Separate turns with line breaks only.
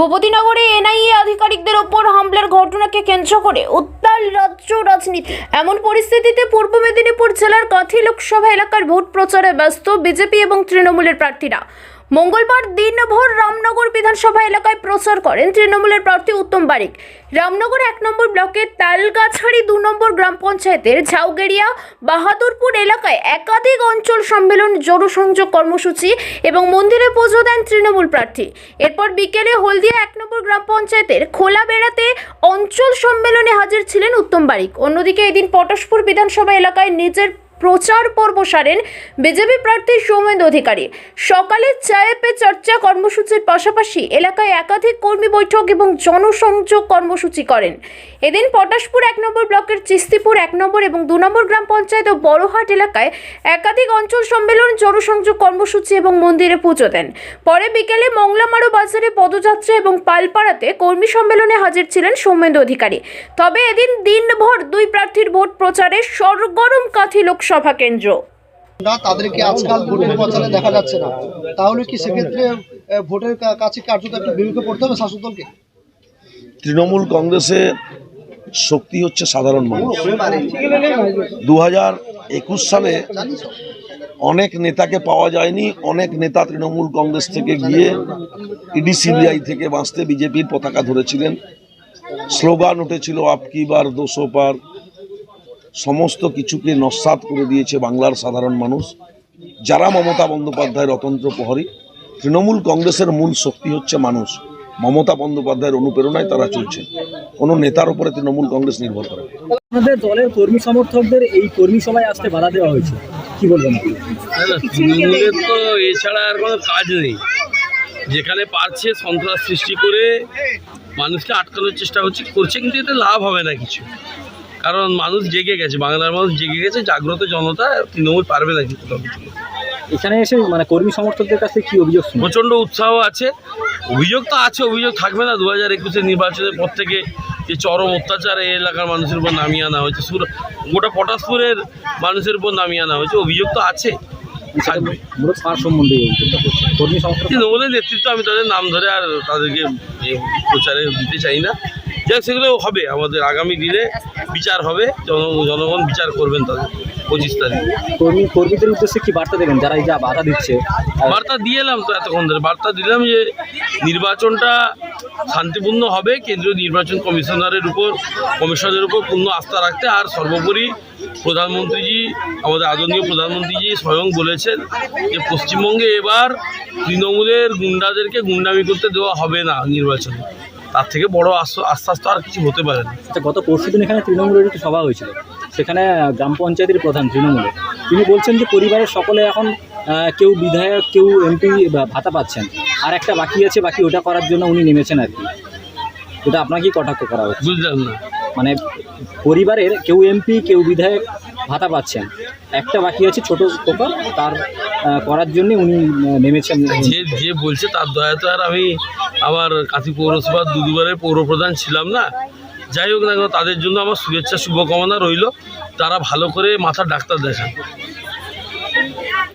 ভূপতিনগরে NIA আধিকারিকদের ওপর হামলার ঘটনাকে কেন্দ্র করে উত্তাল রাজ্য রাজনীতি। এমন পরিস্থিতিতে পূর্ব মেদিনীপুর জেলার কাথি লোকসভা এলাকার ভোট প্রচারে ব্যস্ত বিজেপি এবং তৃণমূলের প্রার্থীরা। মঙ্গলবার দিনভর রামনগর বিধানসভা এলাকায় প্রচার করেন তৃণমূলের প্রার্থী উত্তম বারিক। রামনগর এক নম্বর ব্লকের তালগাছাড়ি দু নম্বর গ্রাম পঞ্চায়েতের ঝাউগেড়িয়া বাহাদুরপুর এলাকায় একাধিক অঞ্চল সম্মেলন, জনসংযোগ কর্মসূচি এবং মন্দিরে পুজো দেন তৃণমূল প্রার্থী। এরপর বিকেলে হলদিয়া এক নম্বর গ্রাম পঞ্চায়েতের খোলা বেড়াতে অঞ্চল সম্মেলনে হাজির ছিলেন উত্তম বারিক। অন্যদিকে এদিন পটাশপুর বিধানসভা এলাকায় নিজের প্রচার পর্ব সারেন বিজেপি প্রার্থী সৌমেন্দ্র অধিকারী। সকালে চায়ে পে চর্চা কর্মসূচির পাশাপাশি এলাকায় একাধিক কর্মী বৈঠক এবং জনসংযোগ কর্মসূচি করেন। এদিন পটাশপুর এক নম্বর ব্লকের চিস্তিপুর এক নম্বর এবং দু নম্বর গ্রাম পঞ্চায়েত ও বড়হাট এলাকায় একাধিক অঞ্চল সম্মেলন, জনসংযোগ কর্মসূচি এবং মন্দিরে পুজো দেন। পরে বিকেলে মংলামারো বাজারে পদযাত্রা এবং পালপাড়াতে কর্মী সম্মেলনে হাজির ছিলেন সৌমেন্দ্র অধিকারী। তবে এদিন দিনভর দুই প্রার্থীর ভোট প্রচারে সরগরম কাথি লোকসভা কেন্দ্র।
না তাদেরকে আজকাল ভোটের প্রচারে দেখা যাচ্ছে না। তাহলে কি সেক্ষেত্রে ভোটের কাছে কার্যত একটু বিবেকে পড়তে হবে শাসক দলকে?
তৃণমূল কংগ্রেসের শক্তি হচ্ছে সাধারণ মানুষ। দু হাজার একুশ সালে অনেক নেতাকে পাওয়া যায়নি অনেক নেতা তৃণমূল কংগ্রেস থেকে গিয়ে ইডি সিবিআই থেকে বাঁচতে বিজেপির পতাকা ধরেছিলেন। স্লোগান উঠেছিল আপকি বার দোষো পার। সমস্ত কিছুকে নস্বাত করে দিয়েছে বাংলার সাধারণ মানুষ। যারা মমতা বন্দ্যোপাধ্যায়ের অতন্ত্র প্রহরী তৃণমূল কংগ্রেসের মূল শক্তি হচ্ছে মানুষ। মমতা বন্দ্যোপাধ্যায়ের অনুপ্রেরণায় তারা চলছে কোনো নেতার উপরে তৃণমূল কংগ্রেস নির্ভর করে।
আপনাদের দলের কর্মী সমর্থকদের এই কর্মী সভায় আসতে বাধা দেওয়া হয়েছে। কি বলবেন?
তৃণমূলের তো এছাড়া আর কোনো কাজ নেই। যেখানে পারছে সন্ত্রাস সৃষ্টি করে মানুষকে আটকানোর চেষ্টা হচ্ছে করছে কিন্তু এতে লাভ হবে না কিছু। কারণ মানুষ জেগে গেছে বাংলার মানুষ জেগে গেছে জাগ্রত জনতা তৃণমূল পারবে না কিন্তু
এখানে এসে মানে কর্মী সমর্থকদের কাছে কি অভিযোগ
প্রচণ্ড উৎসাহ আছে। অভিযোগ তো আছে অভিযোগ থাকবে না। দু হাজার একুশের নির্বাচনের পর থেকে যে চরম অত্যাচার এই এলাকার মানুষের উপর নামিয়ে আনা হয়েছে সুর গোটা পটাশপুরের মানুষের উপর নামিয়ে আনা হয়েছে অভিযোগ তো আছে। তৃণমূলের নেতৃত্ব আমি তাদের নাম ধরে আর তাদেরকে প্রচারে দিতে চাই না। যাক সেগুলো হবে আমাদের আগামী দিনে। বিচার হবে জনগণ বিচার করবেন তাদের পঁচিশ তারিখ।
কর্মী কর্মীদের উদ্দেশ্যে কি বার্তা দেবেন? যারা এই যা বাধা দিচ্ছে
বার্তা দিয়ে এলাম তো এতক্ষণ ধরে। বার্তা দিলাম যে নির্বাচনটা শান্তিপূর্ণ হবে কেন্দ্রীয় নির্বাচন কমিশনারের উপর কমিশনের উপর পূর্ণ আস্থা রাখতে। আর সর্বোপরি প্রধানমন্ত্রীজি আমাদের আদরণীয় প্রধানমন্ত্রীজি স্বয়ং বলেছেন যে পশ্চিমবঙ্গে এবার তৃণমূলের গুন্ডাদেরকে গুন্ডামি করতে দেওয়া হবে না নির্বাচনে। তার থেকে বড় আশ্ব- আশ্বাস তো আর কিছু হতে পারে না।
আচ্ছা, গত পরশু দিন এখানে তৃণমূলের একটি সভা হয়েছিল। সেখানে গ্রাম পঞ্চায়েতের প্রধান তৃণমূলের তিনি বলছেন যে পরিবারের সকলে এখন কেউ বিধায়ক কেউ এমপি ভাতা পাচ্ছেন। আর একটা বাকি আছে বাকি ওটা করার জন্য উনি নেমেছেন আর কি। ওটা আপনাকেই কটাক্ষ করা হচ্ছে?
বুঝলাম না।
মানে পরিবারের কেউ এমপি কেউ বিধায়ক ভাতা পাচ্ছেন। একটা বাকি আছে ছোট টোকা তার করার জন্য উনি নেমেছেন।
যে যে বলছে তার দয়া তো আর আমি আমার কাঁথি পৌরসভার দুদুবারের পৌরপ্রধান ছিলাম না। যাই হোক না কেন, তাদের জন্য আমার শুভেচ্ছা, শুভকামনা রইল। তারা ভালো করে মাথার ডাক্তার দেখান।